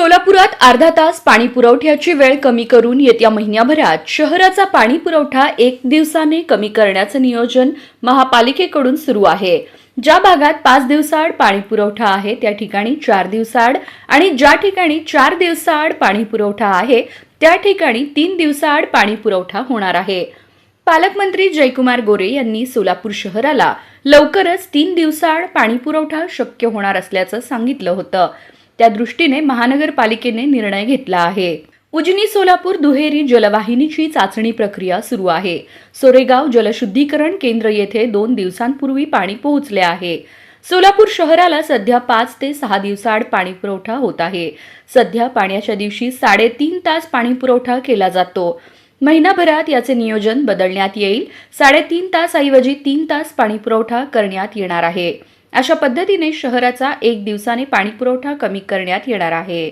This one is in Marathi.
सोलापुरात अर्धा तास पाणी पुरवठ्याची वेळ कमी करून येत्या महिन्याभरात शहराचा पाणी पुरवठा एक दिवसाने कमी करण्याचं नियोजन महापालिकेकडून सुरू आहे. ज्या भागात पाच दिवसाआड पाणी पुरवठा आहे त्या ठिकाणी चार दिवसाआड आणि ज्या ठिकाणी चार दिवसाआड पाणी पुरवठा आहे त्या ठिकाणी तीन दिवसाआड पाणी पुरवठा होणार आहे. पालकमंत्री जयकुमार गोरे यांनी सोलापूर शहराला लवकरच तीन दिवसाआड पाणी पुरवठा शक्य होणार असल्याचं सांगितलं होतं. त्या दृष्टीने महानगरपालिकेने निर्णय घेतला आहे. उजनी सोलापूर दुहेरी जलवाहिनीची चाचणी प्रक्रिया सुरू आहे. सोरेगाव जलशुद्धीकरण केंद्र येथे दोन दिवसांपूर्वी पाणी पोहोचले आहे. सोलापूर शहराला सध्या पाच ते सहा दिवसाआड पाणी पुरवठा होत आहे. सध्या पाण्याच्या दिवशी साडेतीन तास पाणी पुरवठा केला जातो. महिनाभरात याचे नियोजन बदलण्यात येईल. साडेतीन तास ऐवजी तीन तास पाणी पुरवठा करण्यात येणार आहे. अशा पद्धतीने शहराचा एक दिवसाने पाणीपुरवठा कमी करण्यात येणार आहे.